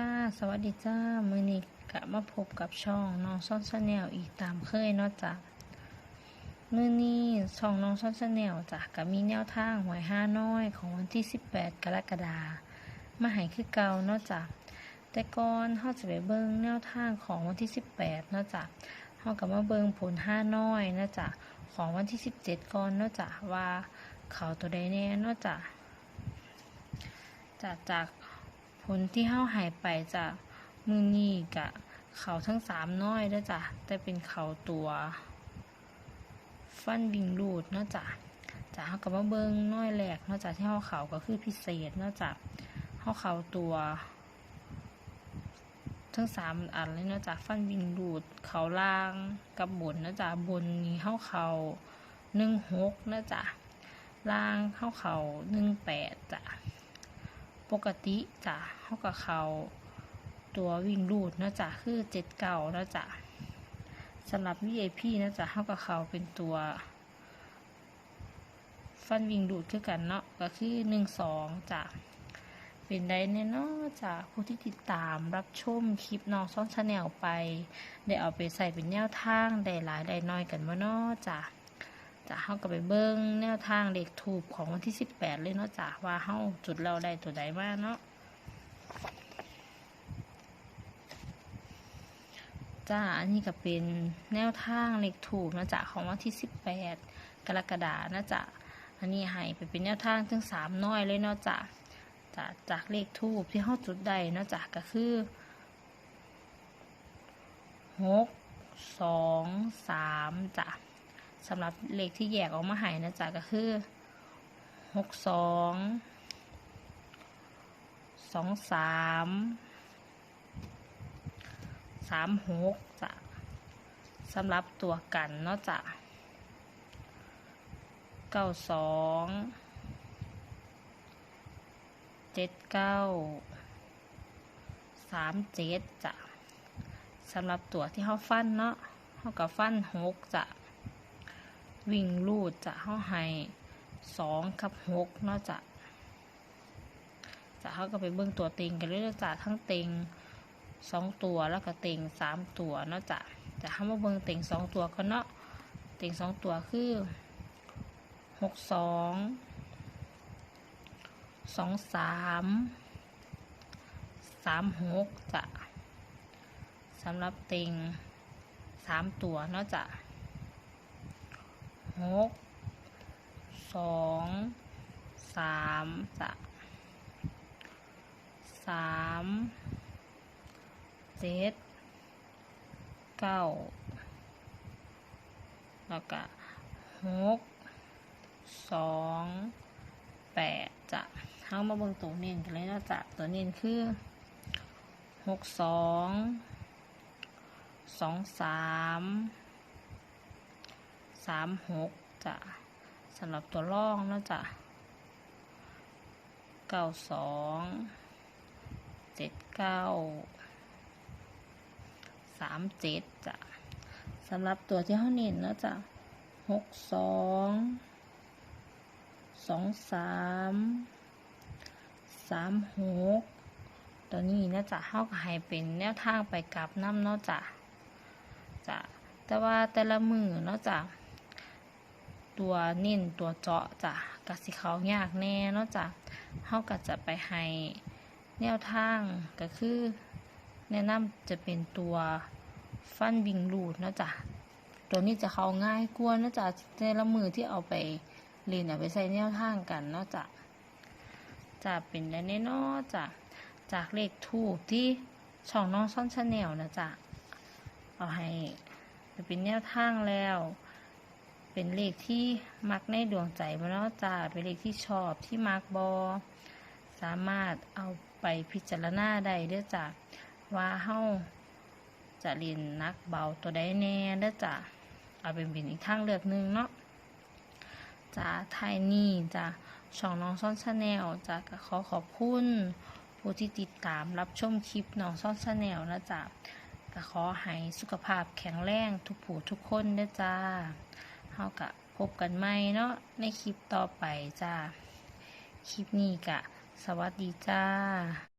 จ้า สวัสดีจ้า มือนี้กลับมาพบกับช่องน้องซ่อนชาแนลอีกตามเคยเนาะจ้ะมือนี้ช่องน้องซ่อนชาแนลจ้ะก็มีแนวทางหวยห้าน้อยของวันที่ 18 กรกฎาคมมาให้คือเก่าเนาะจ้ะแต่ก่อนเฮาจะไปเบิ่งแนวทางของวันที่ 18เนาะจ้ะเฮาก็มาเบิ่งผลห้าน้อยเนาะจ้ะของวันที่ 17 ก่อนเนาะจ้ะว่าเขาตัวใดแน่เนาะจ้ะจากจาก ผลที่เฮาหายไปจากมือนี้กะ เขาทั้งสามน้อยด้จ้ะแต่เป็นเขาตัว ฟันบิงรูดเนาะจ้ะจ้ะเขากับมาเบิงน้อยแหลกเนาะจ้ะที่เขาเขาก็คือพิเศษเนาะจ้ะเขาเขาตัวทั้งสามอันเลยเนาะจ้ะฟันบิงรูดเขาล่างกับบนเนาะจ้ะบนนี้เขาเขาหนึ่งหกเนาะจ้ะล่างเขาเขาหนึ่งแปดจ้ะ ปกติจ้ะเขากับเขาตัววิ่งรูดนะจ้ะคือเจ็ดเก่านะจ้ะสำหรับ VIP นะจ๊ะเท่ากับเขาเป็นตัวฟันวิ่งดูดคือกันเนาะก็คือหนึ่งสองจ้ะเป็นได้แน่เนาะจ้ะผู้ที่ติดตามรับชมคลิปน้องซ่อนชาแนลไป ได้เอาไปใส่เป็นแนวทางได้หลายได้น้อยกันมาเนาะจ้ะ จะเข้ากับไปเบิ้งแนวทางเด็กถูกของวันที่สิบแปดเลยเนาะจ้ะว่าเข้าจุดเราได้ตัวใดมากเนาะจ้าอันนี้ก็เป็นแนวทางเลขถูกนะจ๊ะของวันที่ 18 กรกฎานะจ๊ะอันนี้ให้ไปเป็นแนวทางถึงสามน้อยเลยเนาะจ๊ะจะจากเลขทูบที่เข้าจุดใดนะจ๊ะก็คือหกสองสามจ้ะ สำหรับเลขที่แยกออกมาให้นะจ๊ะก็คือหกสองสองสามสามหกจ้ะสำหรับตัวกันเนาะจ้ะเก้าสองเจ็ดเก้าสามเจ็ดจ้ะสำหรับตัวที่เขาฟันเนาะเขากับฟันหกจ้ะ วิ่งลูดจะเข้าให้สองกับหกเนาะจ้ะจะเข้าก็ไปเบิ่งตัวเต็งกันเรื่อยๆจ้ะทั้งเต็งสองตัวแล้วก็เต่งสามตัวเนาะจ้ะจะทำมาเบิ่งเต่งสองตัวก็เนาะเต่งสองตัวคือหกสองสองสามสามหกจะสำหรับเต่งสามตัวเนาะจ้ะ กสองสามจ้ะสามเจ็ดเก้าแล้วก็หกสองแปดจะเข้ามาเบิ่งตัวเน้นกันเลยนะจ้ะตัวเน้นคือหกสองสองสาม สามหกจะสำหรับตัวล่องนะจ้ะเก้าสองเจ็ดเก้าสามเจ็ดจ้ะสำหรับตัวที่เขาเน้นแล้วจ้ะหกสองสองสามสามหกตัวนี้นะจ๊ะเขาก็ให้เป็นแนวทางไปกลับน้ำเนาะจ้ะจ้ะแต่ว่าแต่ละมือเนาะจ้ะ ตัวเน้นตัวเจาะจ้ะกสิเขายากแน่เนาะจ้ะเขาก็จะไปให้แนวทางก็คือ แนะนำจะเป็นตัวฟันบิงรูดเนาะจ้ะตัวนี้จะเขาง่ายกว่าเนาะจ้ะแต่ละมือที่เอาไปเรียนเอาไปใส่แนวทางกันเนาะจ้ะจะเป็นได้แน่นาะจ้ะจากเลขทูบที่ช่องน้องซ่อนชาแนลนะจ้ะเอาให้จะเป็นแนวทางแล้ว เป็นเลขที่มักในดวงใจมาเนาะจ้ะเป็นเลขที่ชอบที่มักบอสามารถเอาไปพิจารณาได้เด้อจ้ะว่าเฮาจะเรียนนักเบาตัวใดแน่เด้อจ้ะเอาเป็นเป็นอีกทางเลือกหนึ่งเนาะจ้าไทยนี่จ้ะช่องน้องซ่อนชาแนลจ้ะก็ขอขอบคุณผู้ที่ติดตามรับชมคลิปน้องซ่อนชาแนลนะจ้ะก็ขอให้สุขภาพแข็งแรงทุกผู้ทุกคนเด้อจ้า เฮาก็พบกันใหม่เนาะในคลิปต่อไปจ้า คลิปนี้กะ สวัสดีจ้า